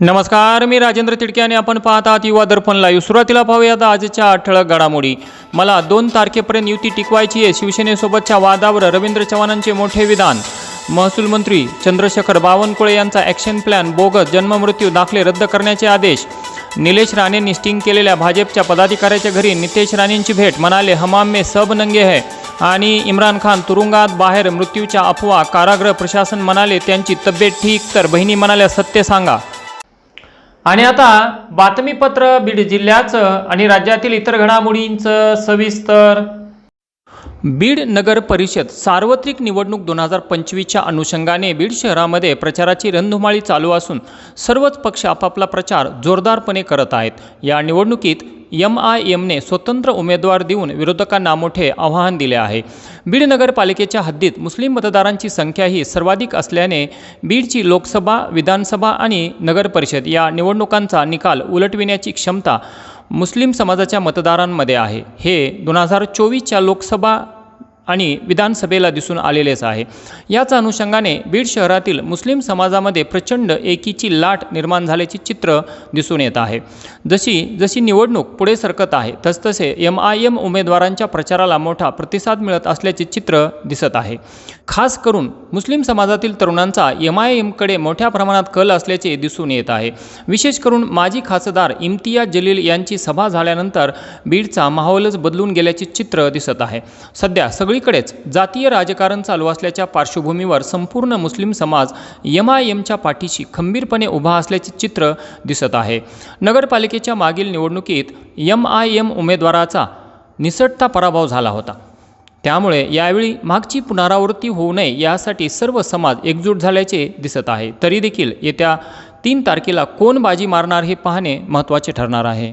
नमस्कार मी राजेंद्र तिडके आणि आपण पाहत आहात युवा दर्पण लाईव्ह सुरुवातीला पाहूयात आजच्या ठळक घडामोडी. मला दोन तारखेपर्यंत युती टिकवायची आहे. शिवसेनेसोबतच्या वादावर रवींद्र चव्हाणांचे मोठे विधान. महसूल मंत्री चंद्रशेखर बावनकुळे यांचा ॲक्शन प्लॅन बोगस. जन्ममृत्यू दाखले रद्द करण्याचे आदेश. निलेश राणेंनी स्टिंग केलेल्या भाजपच्या पदाधिकाऱ्याच्या घरी नितेश राणेंची भेट. म्हणाले हमाम सब नंगे है. आणि इम्रान खान तुरुंगात बाहेर मृत्यूच्या अफवा कारागृह प्रशासन म्हणाले त्यांची तब्येत ठीक. तर बहिणी म्हणाल्या सत्य सांगा. आणि आता बातमीपत्र बीड जिल्ह्याचं आणि राज्यातील इतर घडामोडींचं सविस्तर. बीड नगर परिषद सार्वत्रिक निवडणूक दोन हजार पंचवीसच्या अनुषंगाने बीड शहरामध्ये प्रचाराची रणधुमाळी चालू असून सर्वच पक्ष आपापला प्रचार जोरदारपणे करत आहेत. या निवडणुकीत एम आय एमने स्वतंत्र उमेदवार देऊन विरोधकांना मोठे आव्हान दिले आहे. बीड नगरपालिकेच्या हद्दीत मुस्लिम मतदारांची संख्या ही सर्वाधिक असल्याने बीडची लोकसभा विधानसभा आणि नगरपरिषद या निवडणुकांचा निकाल उलटविण्याची क्षमता मुस्लिम समाजाच्या मतदारांमध्ये आहे. हे दोन हजार चोवीसच्या लोकसभा आणि विधानसभेला दिसून आलेलेच आहे. याच अनुषंगाने बीड शहरातील मुस्लिम समाजामध्ये प्रचंड एकीची लाट निर्माण झाल्याचे चित्र दिसून येत आहे. जशी जशी निवडणूक पुढे सरकत आहे तसतसे एम आय एम उमेदवारांच्या प्रचाराला मोठा प्रतिसाद मिळत असल्याचे चित्र दिसत आहे. खास करून मुस्लिम समाजातील तरुणांचा एम आय एमकडे मोठ्या प्रमाणात कल असल्याचे दिसून येत आहे. विशेष करून माजी खासदार इम्तियाज जलील यांची सभा झाल्यानंतर बीडचा माहोलच बदलून गेल्याचे चित्र दिसत आहे. सध्या सगळी सगळीकडेच जातीय राजकारण चालू असल्याच्या पार्श्वभूमीवर संपूर्ण मुस्लिम समाज एम आय एमच्या पाठीशी खंबीरपणे उभा असल्याचे चित्र दिसत आहे. नगरपालिकेच्या मागील निवडणुकीत एम आय एम उमेदवाराचा निसटता पराभव झाला होता. त्यामुळे यावेळी मागची पुनरावृत्ती होऊ नये यासाठी सर्व समाज एकजूट झाल्याचे दिसत आहे. तरी देखील येत्या तीन तारखेला कोण बाजी मारणार हे पाहणे महत्त्वाचे ठरणार आहे.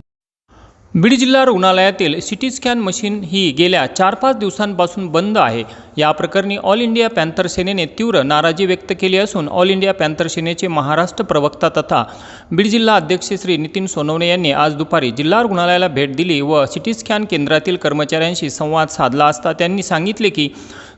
बीड जिल्हा रुग्णालयातील सिटी स्कॅन मशीन ही गेल्या चार पाच दिवसांपासून बंद आहे. या प्रकरणी ऑल इंडिया पॅन्थर सेनेने तीव्र नाराजी व्यक्त केली असून ऑल इंडिया पॅन्थर सेनेचे महाराष्ट्र प्रवक्ता तथा बीड जिल्हा अध्यक्ष श्री नितीन सोनवणे यांनी आज दुपारी जिल्हा रुग्णालयाला भेट दिली व सिटी स्कॅन केंद्रातील कर्मचाऱ्यांशी संवाद साधला असता त्यांनी सांगितले की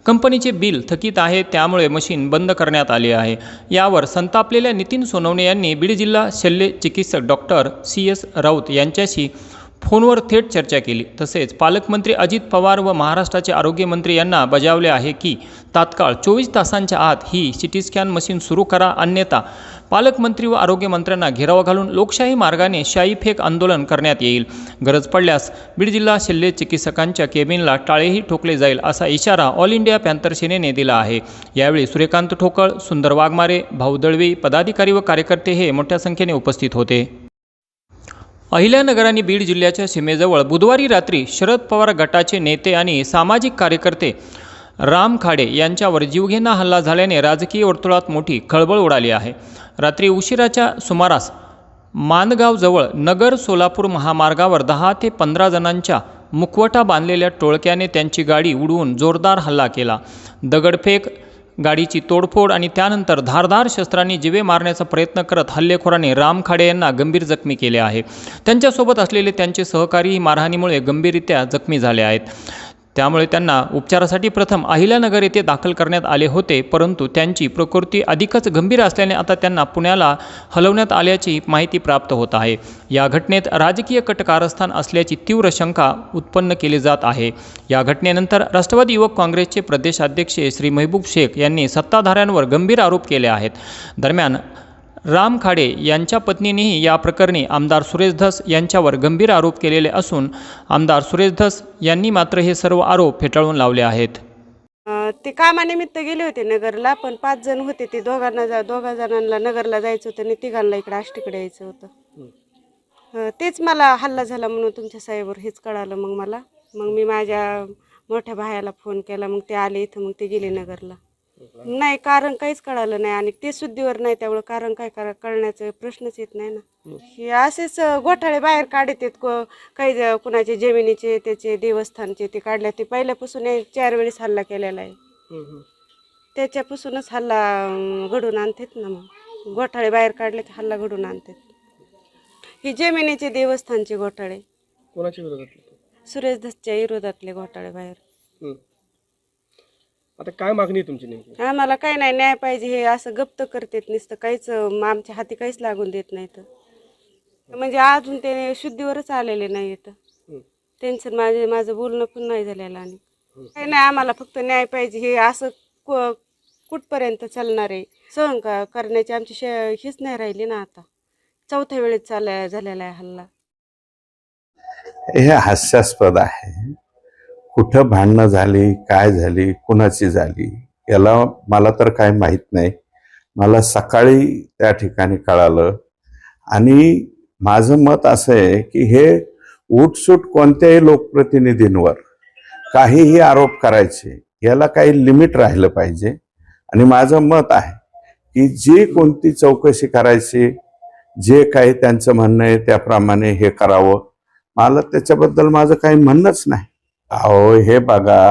कंपनीचे बिल थकीत आहे त्यामुळे मशीन बंद करण्यात आले आहे. यावर संतापलेल्या नितीन सोनवणे यांनी बीड जिल्हा शल्य चिकित्सक डॉक्टर सी एस राऊत यांच्याशी फोनवर थेट चर्चा केली. तसेच पालकमंत्री अजित पवार व महाराष्ट्राचे आरोग्यमंत्री यांना बजावले आहे की तात्काळ चोवीस तासांच्या आत ही सिटी स्कॅन मशीन सुरू करा अन्यथा पालकमंत्री व आरोग्यमंत्र्यांना घेराव घालून लोकशाही मार्गाने शाई फेक आंदोलन करण्यात येईल. गरज पडल्यास बीड जिल्हा शल्य चिकित्सकांच्या केबिनला टाळेही ठोकले जाईल असा इशारा ऑल इंडिया पॅन्थर सेनेने दिला आहे. यावेळी सूर्यकांत ठोकळ सुंदर वाघमारे भाऊ दळवी पदाधिकारी व कार्यकर्ते हे मोठ्या संख्येने उपस्थित होते. अहिल्यानगर आणि बीड जिल्ह्याच्या सीमेजवळ बुधवारी रात्री शरद पवार गटाचे नेते आणि सामाजिक कार्यकर्ते राम खाडे यांच्यावर जीवघेणा हल्ला झाल्याने राजकीय वर्तुळात मोठी खळबळ उडाली आहे. रात्री उशिराच्या सुमारास मानगावजवळ नगर सोलापूर महामार्गावर दहा ते पंधरा जणांच्या मुखवटा बांधलेल्या टोळक्याने त्यांची गाडी उडवून जोरदार हल्ला केला. दगडफेक गाडीची तोडफोड आणि त्यानंतर धारदार शस्त्रांनी जिवे मारण्याचा प्रयत्न करत हल्लेखोराने राम खाडे यांना गंभीर जखमी केले आहे. त्यांच्यासोबत असलेले त्यांचे सहकारीही मारहाणीमुळे गंभीररित्या जखमी झाले आहेत. त्यामुळे त्यांना उपचारासाठी प्रथम अहिल्यानगर येथे दाखल करण्यात आले होते परंतु त्यांची प्रकृती अधिकच गंभीर असल्याने आता त्यांना पुण्याला हलवण्यात आल्याची माहिती प्राप्त होत आहे. या घटनेत राजकीय कटकारस्थान असल्याची तीव्र शंका उत्पन्न केली जात आहे. या घटनेनंतर राष्ट्रवादी युवक काँग्रेसचे प्रदेशाध्यक्ष श्री महबूब शेख यांनी सत्ताधाऱ्यांवर गंभीर आरोप केले आहेत. दरम्यान राम खाडे यांच्या पत्नीनेही या प्रकरणी आमदार सुरेश धस यांच्यावर गंभीर आरोप केलेले असून आमदार सुरेश धस यांनी मात्र हे सर्व आरोप फेटाळून लावले आहेत. ते कामानिमित्त गेले होते नगरला पण पाच जण होते ते दोघांना जा दोघा जणांना नगरला जायचं होतं आणि तिघांना इकडे आष्टीकडे यायचं होतं. अं, तेच मला हल्ला झाला म्हणून तुमच्या साहेबवर हेच कळालं मग मला. मग मी माझ्या मोठ्या भायाला फोन केला मग ते आले इथं मग ते गेले नगरला. नाही कारण काहीच कळालं नाही आणि ते सुद्धीवर नाही त्यामुळं कारण काय करा कळण्याचा प्रश्नच येत नाही ना. हे असेच घोटाळे बाहेर काढत आहेत को- काही कुणाचे जमिनीचे त्याचे देवस्थानचे ते काढले ते पहिल्यापासून चार वेळेस हल्ला केलेला आहे. त्याच्यापासूनच हल्ला घडून आणतात ना मग. घोटाळे बाहेर काढले की हल्ला घडून आणतात. हे जमिनीचे देवस्थानचे घोटाळे. कोणाच्या विरोधात सुरेश दसच्या विरोधातले घोटाळे बाहेर. आता काय मागणी आहे तुमची नेमकी? आम्हाला काय नाही न्याय पाहिजे हे असं गप्त करतेत नुसतं काहीच अं, आमच्या हाती काहीच लागून देत नाहीत म्हणजे अजून ते शुद्धीवरच आलेले नाही येतं हं. त्यांचं माझे माझं बोलणं पण नाही झालेलं आणि. काही नाही आम्हाला फक्त न्याय पाहिजे हे असं कु- कुठपर्यंत चालणार आहे? सहन का करण्याची आमची श हीच नाही राहिली ना आता. चौथ्या वेळेस चालला झालेला आहे हल्ला. हे हास्यास्पद आहे. कुठं भांडणं झाली काय झाली कुणाची झाली याला मला तर काय माहीत नाही. मला सकाळी त्या ठिकाणी कळालं. आणि माझं मत असं आहे की हे उठसूट कोणत्याही लोकप्रतिनिधींवर काहीही आरोप करायचे याला काही लिमिट राहिलं पाहिजे. आणि माझं मत आहे की जी कोणती चौकशी करायची जे काही त्यांचं म्हणणं आहे त्याप्रमाणे हे करावं. मला त्याच्याबद्दल माझं काही म्हणणंच नाही. अहो हे बघा.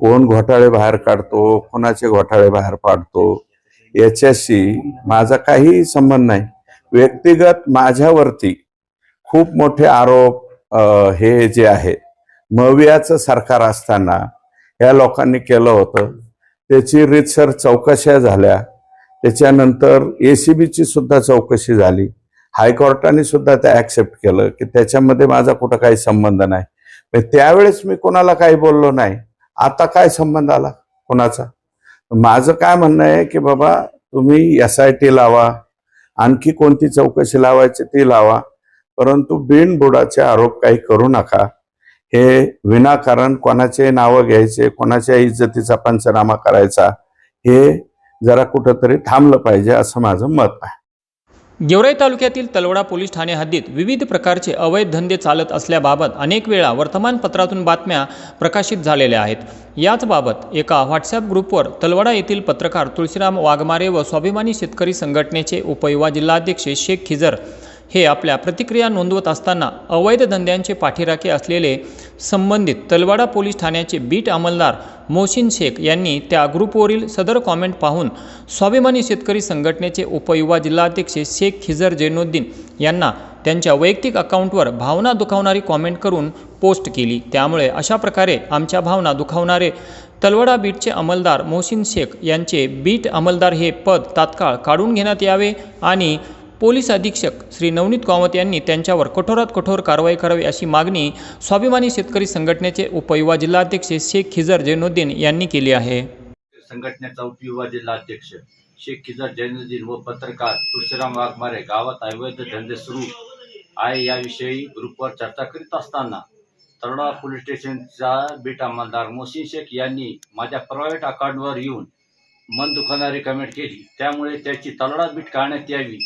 कोण घोटाळे बाहेर काढतो कोणाचे घोटाळे बाहेर पाडतो याच्याशी माझा काही संबंध नाही. व्यक्तिगत माझ्यावरती खूप मोठे आरोप हे जे आहेत मवियाचं सरकार असताना या लोकांनी केलं होतं. त्याची रितसर चौकशा झाल्या. त्याच्यानंतर एसीबीची सुद्धा चौकशी झाली. हायकोर्टाने सुद्धा ते ऍक्सेप्ट केलं की त्याच्यामध्ये माझा कुठं काही संबंध नाही. त्यावेळेस मी कोणाला काही बोललो नाही. आता काय संबंध आला? कोणाचा? माझं काय म्हणणं आहे की बाबा तुम्ही एस आय टी लावा. आणखी कोणती चौकशी लावायची ती लावा. परंतु बिनबुडाचे आरोप काही करू नका. हे विनाकारण कोणाचे नावं घ्यायचे कोणाच्या इज्जतीचा पंचनामा करायचा हे जरा कुठंतरी थांबलं पाहिजे असं माझं मत आहे. गेवराई तालुक्यातील तलवडा पोलीस ठाणे हद्दीत विविध प्रकारचे अवैध धंदे चालत असल्याबाबत अनेक वेळा वर्तमानपत्रातून बातम्या प्रकाशित झालेल्या आहेत. याचबाबत एका व्हॉट्सॲप ग्रुपवर तलवडा येथील पत्रकार तुळशीराम वाघमारे व स्वाभिमानी शेतकरी संघटनेचे उपयुवा जिल्हाध्यक्ष शेख खिजर हे आपल्या प्रतिक्रिया नोंदवत असताना अवैध धंद्यांचे पाठीराखे असलेले संबंधित तलवाडा पोलीस ठाण्याचे बीट अंमलदार मोहसिन शेख यांनी त्या ग्रुपवरील सदर कॉमेंट पाहून स्वाभिमानी शेतकरी संघटनेचे उपयुवा जिल्हाध्यक्ष शेख खिजर जैनुद्दीन यांना त्यांच्या वैयक्तिक अकाउंटवर भावना दुखावणारी कॉमेंट करून पोस्ट केली. त्यामुळे अशा प्रकारे आमच्या भावना दुखावणारे तलवडा बीटचे अंमलदार मोहसिन शेख यांचे बीट अंमलदार हे पद तात्काळ काढून घेण्यात यावे आणि पोलीस अधीक्षक श्री नवनीत कामत यांनी त्यांच्यावर कठोरात कठोर कारवाई करावी अशी मागणी स्वाभिमानी शेतकरी संघटनेचे उपयुवा जिल्हाध्यक्ष शेख खिजर जैनुद्दीन यांनी केली आहे. संघटनेचा उपयुवा जिल्हाध्यक्ष शेख खिजर जैनुद्दीन व पत्रकार तुळशीराम वाघमारे गावात अवैध धंदे सुरू आहे याविषयी ग्रुपवर चर्चा करीत असताना तरोडा पोलीस स्टेशनचा बीट अंमलदार मोहसिन शेख यांनी माझ्या प्रायव्हेट अकाउंटवर येऊन मन दुखावणारी कमेंट केली. त्यामुळे त्याची तलडा बीट काढण्यात यावी.